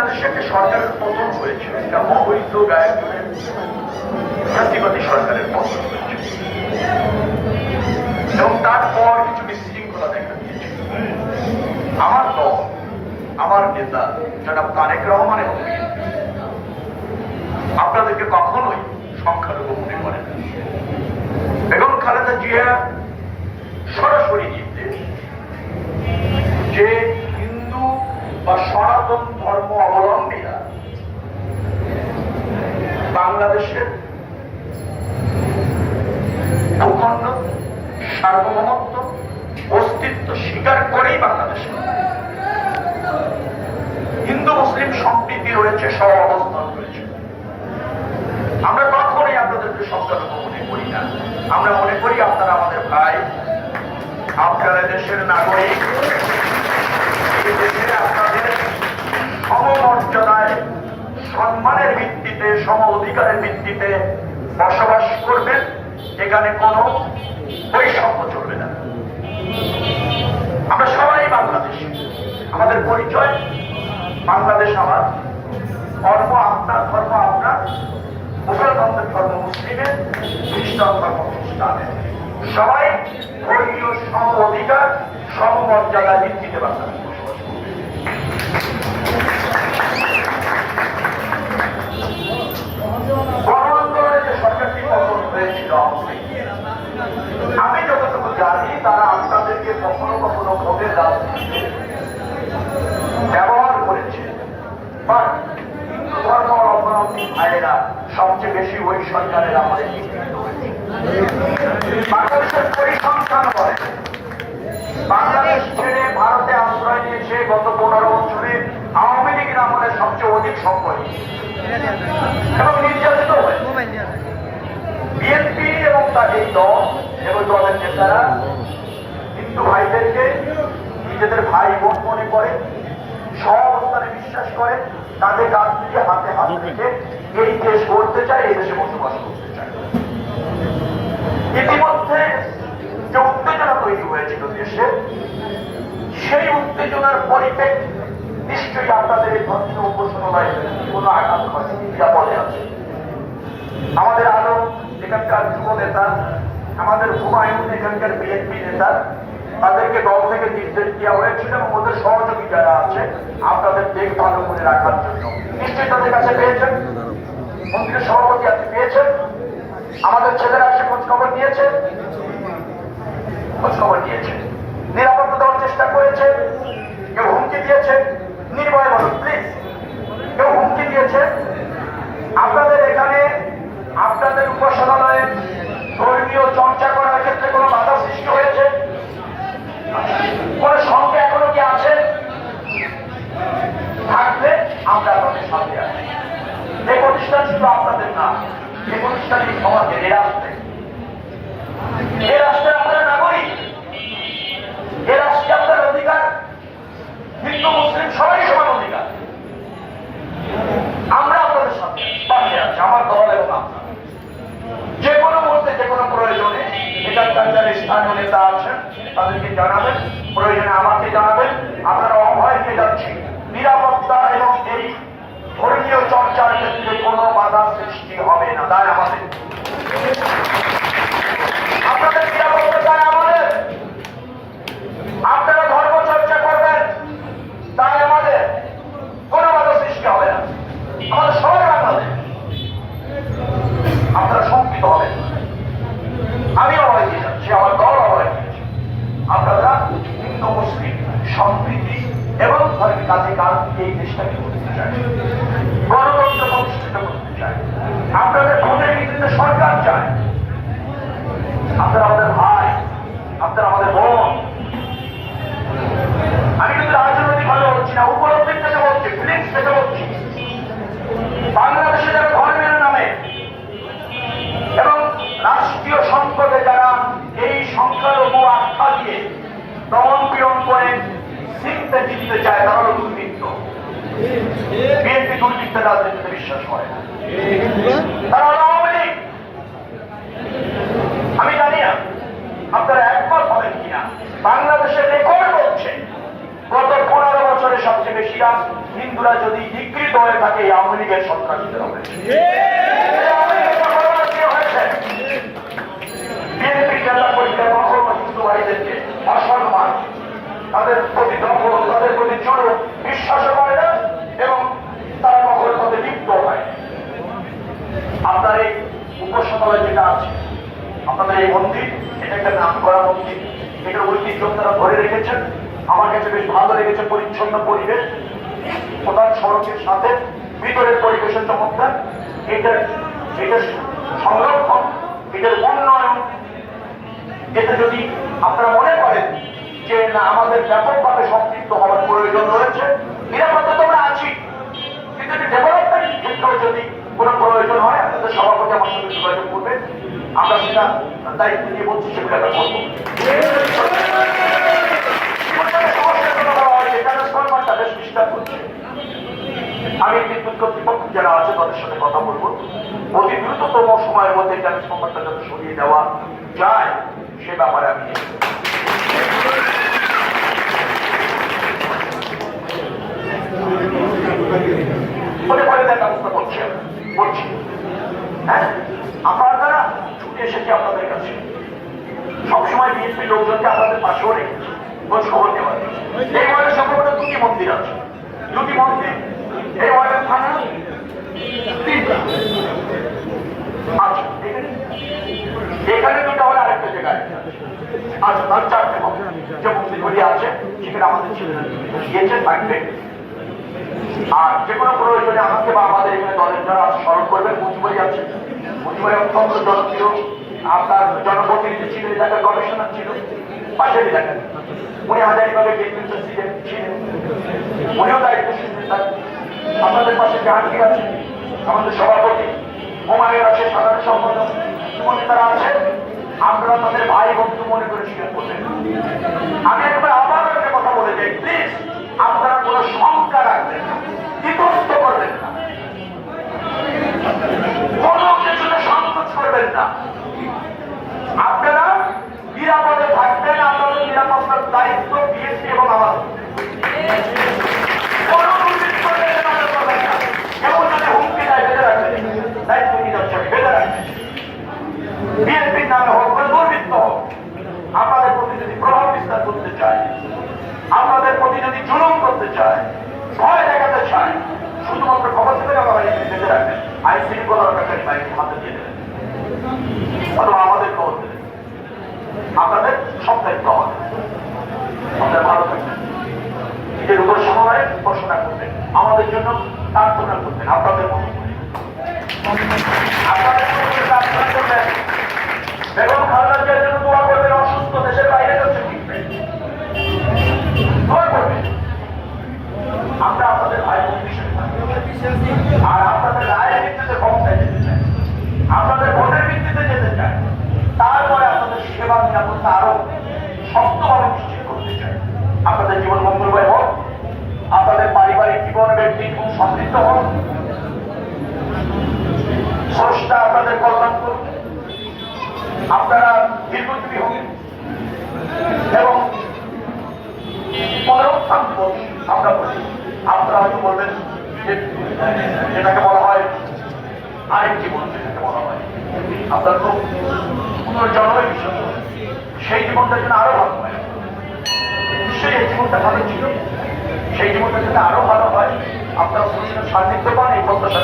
বাংলাদেশে সরকারের পতন হয়েছে। এটা অবৈধ গায়কের জাতিবাদী সরকারের পতন হয়েছে। এবং তারপর কিছু বিশৃঙ্খলা দেখা দিয়েছে। আমার দল, আমার নেতা, জনাব তারেক রহমান এবং BNP আপনাদেরকে কখনোই সংখ্যালঘু মনে করেন না। বেগম খালেদা জিয়া সরাসরি নির্দেশ যে হিন্দু বা সনাতন ধর্ম অবলম্বীরা বাংলাদেশের ভূখণ্ড, সার্বভৌমত্ব, অস্তিত্ব স্বীকার করেই বাংলাদেশে। হিন্দু, মুসলিম সম্প্রীতি রয়েছে সহ অবস্থান রয়েছে। আমরা কখনোই আপনাদেরকে সংখ্যালঘু মনে করি না। আমরা মনে করি আপনারা আমাদের ভাই, আপনারা দেশের নাগরিক। আপনাদের সমমর্যাদায়, সম্মানের ভিত্তিতে সম অধিকারের ভিত্তিতে বসবাস করবেন, এখানে কোনো বৈষম্য চলবে না। আমরা সবাই বাংলাদেশি। আমাদের পরিচয়, বাংলাদেশ আমার। ধর্ম আপনার ধর্ম আপনার মুসলমানদের ধর্ম মুসলিমের, খ্রিস্টান ধর্ম খ্রিস্টানের। সবাই ধর্মীয় সম অধিকার সমমর্যাদা ভিত্তিতে বাংলাদেশ বসবাস করবে। গণআন্দোলনে যে সরকারটি পতন হয়েছিল আমি যতটুকু জানি তারা আপনাদেরকে কখনো কখনো ভোটের রাজনীতিতে ব্যবহার করেছে। বাট হিন্দু ধর্ম অবলম্বী ভাইয়েরা সবচেয়ে বেশি ওই সরকারের আমাদের বাংলাদেশের পরিসংখ্যান বলে, বাংলাদেশ ছেড়ে ভারতে আশ্রয় নিয়েছে গত পনেরো বছরে আওয়ামী লীগের আমলে সবচেয়ে অধিক সম্পদ। এবং নির্যাতিত হয়েছে। বিএনপি এবং এই দল এবং দলের নেতারা হিন্দু ভাইদেরকে নিজেদের ভাই বোন মনে করে সহ অবস্থানে বিশ্বাস করে, তাদের কাছ থেকে হাতে হাত রেখে এই দেশ করতে চায়, এই দেশে বসবাস করতে চায়। ইতিমধ্যে যে উত্তেজনা তৈরি হয়েছিল দেশে, সেই উত্তেজনার পরিপ্রেক্ষিতে নিশ্চয়ই আপনাদের এই ধর্মীয় উপাসনালয়ে কোনো আঘাত হয় নিরাপদে আছে আমাদের আরও এখানকার যুব নেতা, আমাদের হুমায়ুন এখানকার বিএনপি নেতা তাদেরকে দল থেকে নির্দেশ দেওয়া হয়েছিল এবং ওদের সহযোগী যারা আছে, আপনাদের দেখ ভালো করে রাখার জন্য। নিশ্চয়ই তাদের কাছে পেয়েছেন। মন্ত্রীর সভাপতি আপনি পেয়েছেন। আমাদের ছেলেরা এসে খোঁজ খবর নিয়েছে। খোঁজ খবর নিয়েছে। নিরাপত্তা দেওয়ার চেষ্টা করেছে। কেউ হুমকি দিয়েছে। নির্ভয় বলুন প্লিজ কেউ হুমকি দিয়েছে। আপনাদের এখানে, আপনাদের উপাসনালয়ে ধর্মীয় চর্চা করার ক্ষেত্রে কোনো বাধা সৃষ্টি হয়েছে কোন সংখ্যা এখনও কি আছে থাকলে আমরা আপনাদের সাথে আছি এই প্রতিষ্ঠান শুধু আপনাদের না এই প্রতিষ্ঠান এই সমাজের এই রাষ্ট্রে এই রাষ্ট্রের আপনারা নাগরিক এই রাষ্ট্রে আপনার অধিকার হিন্দু মুসলিম সবাই সমান অধিকার আমরা আপনাদের সাথে পাশে আছি আমার দল এবং আপনার যে কোনো মুহূর্তে যে কোনো প্রয়োজনে এখানকার যারা স্থানীয় নেতা আছেন তাদেরকে প্রয়োজনে আমাকে জানাবেন। আপনারা অভয়কে যাচ্ছি। নিরাপত্তা এবং এই ধর্মীয় চর্চার ক্ষেত্রে কোনো বাধা সৃষ্টি হবে না। তাই আমাদের। আপনাদের নিরাপত্তা চাই আমাদের আপনারা ধর্ম চর্চা করবেন তাই আমাদের কোনো বাধা সৃষ্টি হবে না আমাদের সবাই বাংলাদেশ আপনারা শঙ্কিত হবেন আমি অভয় দিয়ে যাচ্ছি আমার দল অভয় দিয়েছে আপনারা হিন্দু মুসলিম সম্প্রীতি এবং ধর্মের কাছে কাজ এই দেশটাকে করতে চাই গণতন্ত্র প্রতিষ্ঠিত করতে চাই আপনাদের ভোটের ভিত্তিতে সরকার চায়। আপনারা আমাদের ভাই, আপনারা আমাদের বোন। আমি কিন্তু রাজনৈতিক ভাবে বলছি না, উপলব্ধির থেকে বলছি ফিলিংস থেকে বলছি। বাংলাদেশে যারা ধর্মের নামে, এবং রাষ্ট্রীয় সংকটে যারা এই সংখ্যালঘু আখ্যা দিয়ে দমন পীড়ন করে জিততে জিততে চায়, তারা রাজনীতিতে বিশ্বাস করে আমি জানি না আপনারা একবার হবেন কিনা। বাংলাদেশের রেকর্ড বলছে গত পনেরো বছরে সবচেয়ে বেশি হিন্দুরা যদি বিকৃত হয়ে থাকে আওয়ামী লীগের সন্ত্রাসীদের হবে এই আওয়ামী লীগের ঘটনা কি হয়েছে? বিএনপি জেলা পরিষদের কখনো হিন্দু ভাইদেরকে অসম্মান তাদের প্রতি দখল তাদের প্রতি জোর বিশ্বাস করে না এবং তারা কখনো তাদের লিপ্ত হয় আপনার এই উপসভায় যেটা আছে আপনাদের এই মন্দির, এটা একটা নাম করা মন্দির। এটার ঐতিহ্য তারা ধরে রেখেছেন। আমার কাছে বেশ ভালো লেগেছে পরিচ্ছন্ন পরিবেশ। প্রধান সড়কের সাথে ভিতরের পরিবেশের চমৎকার। এটার এটার সংরক্ষণ, এটার উন্নয়ন। এতে যদি আপনারা মনে করেন যে, না, আমাদের ব্যাপকভাবে সম্পৃক্ত হওয়ার প্রয়োজন রয়েছে, নিরাপত্তা তো আমরা আছি। কিন্তু ডেভেলপমেন্ট ক্ষেত্রে যদি কোনো প্রয়োজন হয়, আপনাদের সভাপতি আমার সঙ্গে যোগাযোগ করবে আমরা সেটা দায়িত্ব নিয়ে বলছি সেগুলো আমরা করব। আমি বিদ্যুৎ কর্তৃপক্ষ যারা আছে তাদের সাথে কথা বলব। অতি দ্রুততম সময়ের মধ্যে ট্রান্সফরমারটা যাতে সরিয়ে দেওয়া যায়, সে ব্যাপারে আমি বলে পরে দেওয়ার ব্যবস্থা করছি করছি হ্যাঁ? এসেছি আপনাদের কাছে। সবসময় বিএনপি লোকজনকে আপনাদের পাশেও রেখেছি খোঁজ খবর নেওয়ার। এই ওয়ার্ডে সম্ভবত দুটি মন্দির আছে। দুটি মন্দির, এই ওয়ার্ডের থানা আচ্ছা এখানে দুটো হলে আরেকটা জায়গায়। আচ্ছা তার চারটে যে মন্দিরগুলি আছে, সেখানে আমাদের ছেলেরা গিয়েছে থাকবে আর যে কোনো প্রয়োজনে আমাকে বা আমাদের এখানে দলের যারা আছে স্মরণ করবেন মুজিবাই আছে মুজিবাই অত্যন্ত জনপ্রিয় আপনার জনপ্রতিনিধি ছিলেন এলাকার গবেষণা ছিল, পাশের এলাকায়। উনি হাজারিভাবে কেন্দ্রীয় ছিলেন উনিও দায়িত্বশীল নেতা আপনাদের পাশে জাহাঙ্গীর আছে, আমাদের সভাপতি হুমায়ুন আছে সাধারণ সম্পাদক সুমন তারা আছে। আপনারা তাদের ভাই বন্ধু মনে করে স্বীকার করবেন আমি একবার আবার একটা কথা বলে যাই প্লিজ আপনারা কোনো শঙ্কা রাখবেন না বিধ্বস্ত করবেন না। কোনো কিছুতে সংকোচ করবেন না। আপনারা নিরাপদে থাকবেন আপনাদের নিরাপত্তার দায়িত্ব বিএসপি এবং আমাদের কোনো বিএনপির প্রতি যদি প্রভাব করতে চায় আপনাদের প্রতি যদি জুলুম করতে চায়, ভয় দেখাতে চায়, শুধুমাত্র খবর থেকে বেঁধে রাখবেন আইন শৃঙ্খলা হাতে দিয়ে আমাদের আপনাদের দায়িত্ব আমাদের আপনারা ভালো থাকবেন। নিজের উপর ঘোষণা করবেন। আমাদের জন্য প্রার্থনা করবেন। আপনাদের দেশের বাইরে আমরা আপনাদের ভাই বোন। আর আপনাদের রায়ের ভিত্তিতে ক্ষমতায় যেতে চাই আপনাদের ভোটের ভিত্তিতে যেতে চাই তারপরে আপনাদের সেবা নিরাপত্তা আরও শক্তভাবে নিশ্চিত করতে চাই আপনাদের জীবন মঙ্গলময় হোক আপনাদের জীবন ব্যক্তি জীবন সমৃদ্ধ হোক স্রষ্টা আপনাদের কল্যাণ করুন। আপনারা দীর্ঘজীবী হন এবং পুনরুত্থান দিবস আমরা বলি আপনারা হয়তো বলবেন যেটাকে বলা হয় আরেক জীবন যেটাকে বলা হয়। আপনার খুব পুনর্জন্মের বিষয় সেই জীবনটা যেন আরও ভালো হয়। এই জীবনটা ভালো ছিল। সেই জীবনটা যাতে আরও ভালো হয় আপনার সান্নিধ্য পান এই প্রত্যাশা